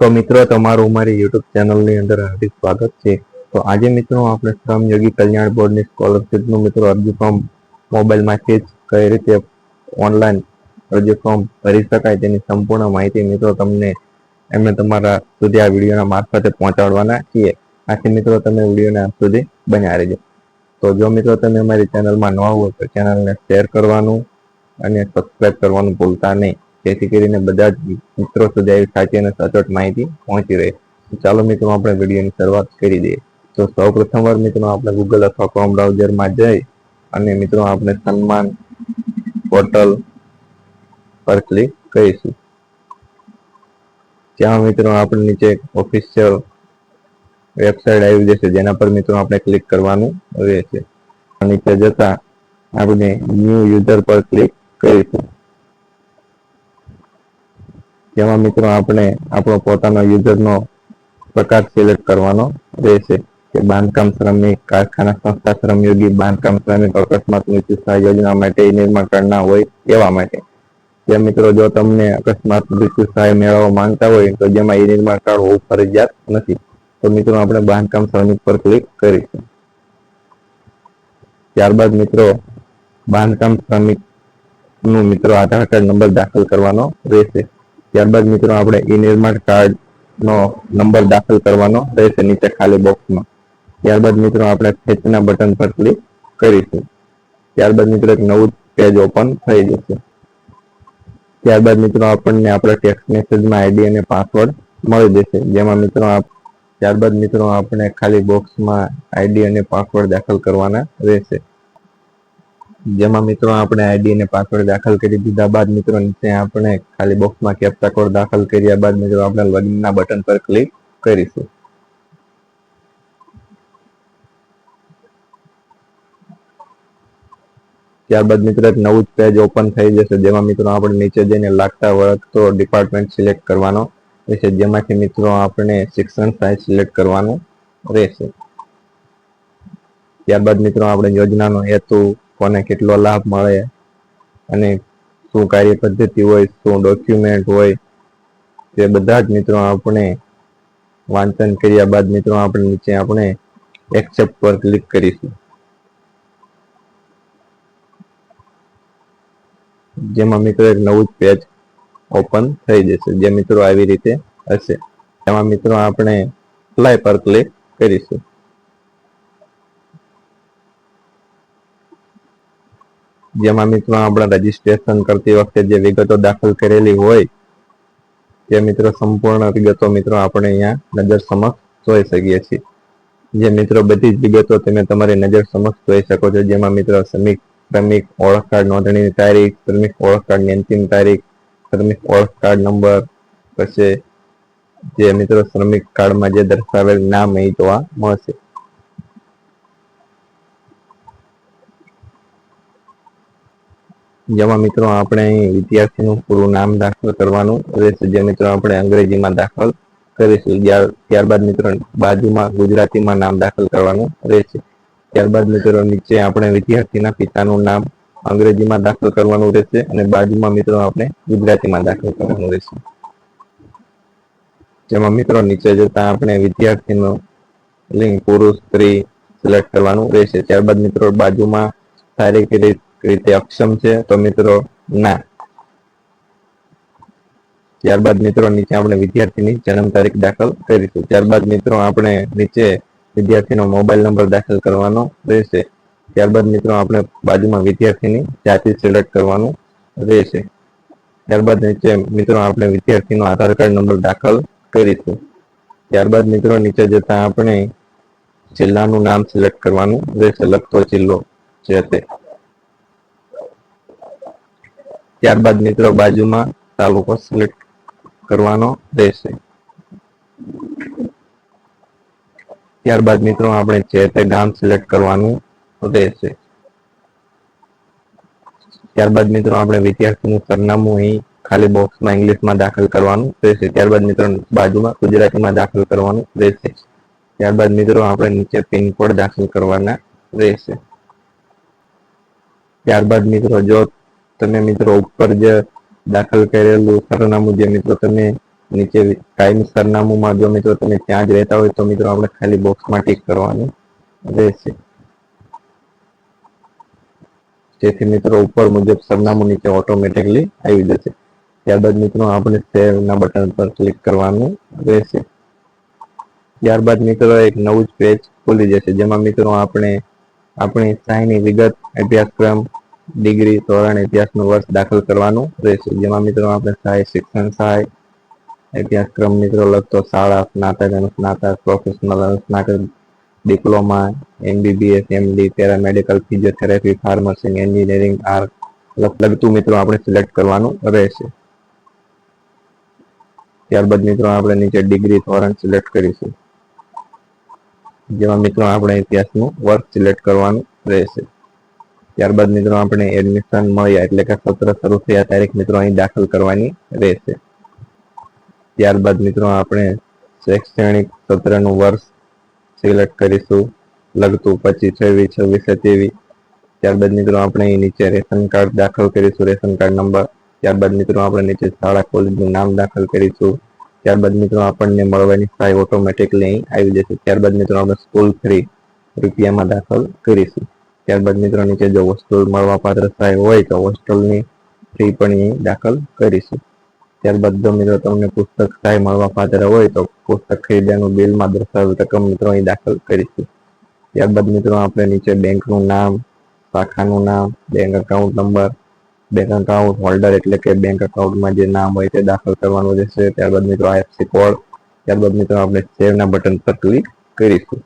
તો મિત્રો, તમારું અમારી યુટ્યુબ ચેનલની અંદર હાર્દિક સ્વાગત છે. તો આજે મિત્રો, આપણે શ્રમયોગી કલ્યાણ બોર્ડની સ્કોલરશીપનું મિત્રો અરજી ફોર્મ મોબાઈલમાંથી જ. કઈ રીતે ઓનલાઈન અરજી ફોર્મ ભરી શકાય તેની સંપૂર્ણ માહિતી મિત્રો તમને એમને તમારા સુધી આ વિડીયોના મારફતે પહોંચાડવાના છીએ. આથી મિત્રો, તમે વિડીયોને આપ સુધી બન્યા રહેજો. તો જો મિત્રો, તમે અમારી ચેનલમાં નવા હોય તો ચેનલને શેર કરવાનું અને સબસ્ક્રાઈબ કરવાનું ભૂલતા નહીં. જેથી કરીને બધા જ મિત્રો સુધી આવી સાચી અને સચોટ માહિતી પહોંચી રહે. ચાલો મિત્રો, આપણે વિડીયોની શરૂઆત કરી દઈએ. તો સૌ પ્રથમવાર મિત્રો, આપણે ગૂગલ અથવા ક્રોમ બ્રાઉઝરમાં જઈ અને મિત્રો, આપણે સન્માન પોર્ટલ પર ક્લિક કરીશું. ત્યાં મિત્રો, આપણે નીચે ઓફિશિયલ વેબસાઇટ આવી જશે, જેના પર મિત્રો, આપણે ક્લિક કરવાનું રહેશે. નીચે જતા આપણે ન્યૂ યુઝર પર ક્લિક કરીશું. જેમાં મિત્રો આપણે આપણો પોતાનો યુઝરનો પ્રકાર સિલેક્ટ કરવાનો રહેશે. કે બાંધકામ શ્રમિક, કારખાના સંસ્થા શ્રમયોગી, બાંધકામ શ્રમિક, અકસ્માત મૃત્યુ સહાય યોજના માટે નિર્માણ કરનાર હોય એવા માટે. જે મિત્રો જો તમને અકસ્માત મૃત્યુ સહાય મેળવવા માંગતા હોય, તો જેમાં એ નિર્માણ કાર્ડ હોવું ફરજિયાત નથી. તો મિત્રો આપણે બાંધકામ શ્રમિક પર ક્લિક કરીશું. ત્યારબાદ મિત્રો બાંધકામ શ્રમિકનું મિત્રો આધાર કાર્ડ નંબર દાખલ કરવાનો રહેશે. ત્યારબાદ મિત્રો આપણે ઈ નિર્માણ કાર્ડ નો નંબર દાખલ કરવાનો રહેશે નીચે ખાલી બોક્સમાં ત્યારબાદ મિત્રો આપણે ખેંચના બટન પર ક્લિક કરીશું. ત્યારબાદ મિત્રો એક નવું પેજ ઓપન થઈ જશે. ત્યારબાદ મિત્રો આપણને આપણા ટેક્સ્ટ મેસેજમાં આઈડી અને પાસવર્ડ મળી જશે. જેમાં મિત્રો આપ ત્યારબાદ મિત્રો આપણે ખાલી બોક્સમાં આઈડી અને પાસવર્ડ દાખલ કરવાના રહેશે. જેમાં મિત્રો આપણે આઈડી અને પાસવર્ડ દાખલ કરી દીધા બાદ મિત્રો આપણે ખાલી બોક્સમાં કેપ્ચા કોડ દાખલ કર્યા બાદ મિત્રો આપણે લોગિનના બટન પર ક્લિક કરીશું. ત્યારબાદ મિત્રો એક નવું જ પેજ ઓપન થઈ જશે, જેમાં મિત્રો આપણે નીચે જઈને લાગતા વળગતો ડિપાર્ટમેન્ટ સિલેક્ટ કરવાનો રહેશે, જેમાંથી મિત્રો આપણે શિક્ષણ સહાય સિલેક્ટ કરવાનું રહેશે. ત્યારબાદ મિત્રો આપણે યોજનાનો હેતુ કોને કેટલો લાભ મળે અને શું કાર્ય પદ્ધતિ હોય, શું ડોક્યુમેન્ટ હોય તે બધા જ મિત્રો આપણે વાંચન કર્યા બાદ મિત્રો આપણે નીચે આપણે એક્સેપ્ટ પર ક્લિક કરીશું. જેમાં મિત્રો એક નવું જ પેજ ઓપન થઈ જશે, જે મિત્રો આવી રીતે હશે. એમાં મિત્રો આપણે એપ્લાય પર ક્લિક કરીશું. જેમાં મિત્રો આપણે રજીસ્ટ્રેશન કરતી વખતે જે વિગતો દાખલ કરેલી હોય, તે મિત્રો સંપૂર્ણ વિગતો મિત્રો આપણે અહીંયા નજર સમક્ષ જોઈ શકીએ છીએ. જે મિત્રો બધી જ વિગતો તમે તમારી નજર સમક્ષ જોઈ શકો છો. જેમાં મિત્રો શ્રમિક શ્રમિક ઓળખ કાર્ડ નોંધણીની તારીખ, શ્રમિક ઓળખ કાર્ડની અંતિમ તારીખ, શ્રમિક ઓળખ કાર્ડ નંબર, પછી જે મિત્રો શ્રમિક કાર્ડમાં જે દર્શાવેલ નામ એ જોવા મળશે. જેમાં મિત્રો આપણે વિદ્યાર્થીનું પૂરું નામ દાખલ કરવાનું રહેશે. જે મિત્રો આપણે અંગ્રેજીમાં દાખલ કરીશું. ત્યારબાદ મિત્રો બાજુમાં ગુજરાતીમાં નામ દાખલ કરવાનું રહેશે. ત્યારબાદ મિત્રો નીચે આપણે વિદ્યાર્થીના પિતાનું નામ અંગ્રેજીમાં દાખલ કરવાનું રહેશે અને બાજુમાં મિત્રો આપણે ગુજરાતીમાં દાખલ કરવાનું રહેશે. જેમાં મિત્રો નીચે જતા આપણે વિદ્યાર્થીનું લિંગ, પુરુષ, સ્ત્રી સિલેક્ટ કરવાનું રહેશે. ત્યારબાદ મિત્રો બાજુમાં શારીરિક રીતે અક્ષમ છે, તો મિત્રો, ના. ત્યારબાદ મિત્રો, નીચે આપણે વિદ્યાર્થીની જન્મ તારીખ દાખલ કરીશું ત્યારબાદ મિત્રો, આપણે નીચે વિદ્યાર્થીનો મોબાઈલ નંબર દાખલ કરવાનો રહેશે. ત્યારબાદ મિત્રો, આપણે બાજુમાં વિદ્યાર્થીની જાતિ સિલેક્ટ કરવાનું રહેશે. ત્યારબાદ નીચે મિત્રો, આપણે વિદ્યાર્થીનો આધાર કાર્ડ નંબર દાખલ કરીશું. ત્યારબાદ મિત્રો, નીચે જતા આપણે જિલ્લાનું નામ સિલેક્ટ કરવાનું રહેશે. લખતો જિલ્લો જે ત્યારબાદ મિત્રો બાજુમાં તાલુકો સિલેક્ટ કરવાનો રહેશે. ત્યારબાદ મિત્રો આપણે જે તે ગામ સિલેક્ટ કરવાનું રહેશે. ત્યારબાદ મિત્રો આપણે વિદ્યાર્થીનું સરનામું અહીં ખાલી બોક્સમાં ઇંગ્લિશમાં દાખલ કરવાનું રહેશે. ત્યારબાદ મિત્રો બાજુમાં ગુજરાતીમાં દાખલ કરવાનું રહેશે. ત્યારબાદ મિત્રો આપણે નીચે પિનકોડ દાખલ કરવાના રહેશે. ત્યારબાદ મિત્રો જો તમે મિત્રો ઉપર જે દાખલ કરેલું સરનામું જે મિત્રો તમે નીચે કાયમ સરનામુંમાં જો મિત્રો તમે ત્યાં જ રહેતા હોય તો મિત્રો આપણે ખાલી બોક્સમાં ટીક કરવાનું રહેશે. જેથી મિત્રો ઉપર મુજબ સરનામું નીચે ઓટોમેટિકલી આવી જશે. ત્યારબાદ મિત્રો આપણે સેવ ના બટન પર ક્લિક કરવાનું રહેશે. ત્યારબાદ મિત્રો એક નવું જ પેજ ખુલી જશે, જેમાં મિત્રો આપણે આપણી સહાયની વિગત, અભ્યાસક્રમ ડિગ્રી, ધોરણ, ઇતિહાસનું વર્ષ દાખલ કરવાનું રહેશે. જેમાં મિત્રો આપણે સહાય શિક્ષણ સહાય, ઇતિહાસક્રમ મિત્રો લગતો શાળા, સ્નાતક અને સ્નાતક પ્રોફેશનલ અને સ્નાતક diploma MBBS MD paramedical physiotherapy pharmacy engineering or લગતું મિત્રો આપણે સિલેક્ટ કરવાનું રહેશે. ત્યારબાદ મિત્રો આપણે નીચે ડિગ્રી, ધોરણ સિલેક્ટ કરીશું. જેમાં મિત્રો આપણે ઇતિહાસનું વર્ષ સિલેક્ટ કરવાનું રહેશે. ત્યારબાદ મિત્રો આપણે એડમિશન મળ્યા એટલે કે સત્ર શરૂ થયા તારીખ મિત્રો અહીં દાખલ કરવાની રહેશે. ત્યારબાદ મિત્રો આપણે શૈક્ષણિક સત્રનું વર્ષ સિલેક્ટ કરીશું. લગતું પચીસ, છવ્વીસ છવ્વીસ સત્યાવીસ ત્યારબાદ મિત્રો આપણે અહીં નીચે રેશન કાર્ડ દાખલ કરીશું, રેશન કાર્ડ નંબર. ત્યારબાદ મિત્રો આપણે નીચે શાળા કોલેજનું નામ દાખલ કરીશું. ત્યારબાદ મિત્રો આપણને મળવાની સહાય ઓટોમેટિકલી આવી જશે. ત્યારબાદ મિત્રો આપણે સ્કૂલ ફ્રી રૂપિયામાં દાખલ કરીશું. ત્યારબાદ મિત્રો નીચે જો હોસ્ટેલ મળવા પાત્ર સહાય હોય તો હોસ્ટેલની ફી પણ અહીં દાખલ કરીશું. ત્યારબાદ જો મિત્રો તમને પુસ્તક સહાય મળવા પાત્ર હોય તો પુસ્તક ખરીદ્યાનું બિલમાં દર્શાવેલ રકમ મિત્રો અહીં દાખલ કરીશું. ત્યારબાદ મિત્રો આપણે નીચે બેંકનું નામ, શાખાનું નામ, bank account number bank account holder એટલે કે બેંક એકાઉન્ટમાં જે નામ હોય તે દાખલ કરવાનું રહેશે. ત્યારબાદ મિત્રો આઈએફસી કોડ ત્યારબાદ મિત્રો આપણે સેવના બટન પર ક્લિક કરીશું.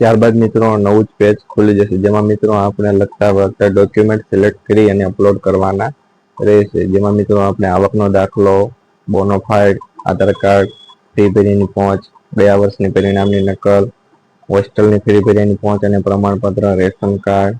ત્યારબાદ મિત્રો નવું જ પેજ ખુલી જશે, જેમાં મિત્રો આપણે લગતા વળગતા ડોક્યુમેન્ટ સિલેક્ટ કરી અને અપલોડ કરવાના રહેશે. જેમાં મિત્રો આપણે આવકનો દાખલો બોનોફાઇડ આધાર કાર્ડ ફી ભરીની પહોંચ ગયા વર્ષની પરિણામની નકલ હોસ્ટેલની ફી ભરીની પહોંચ અને પ્રમાણપત્ર, રેશન કાર્ડ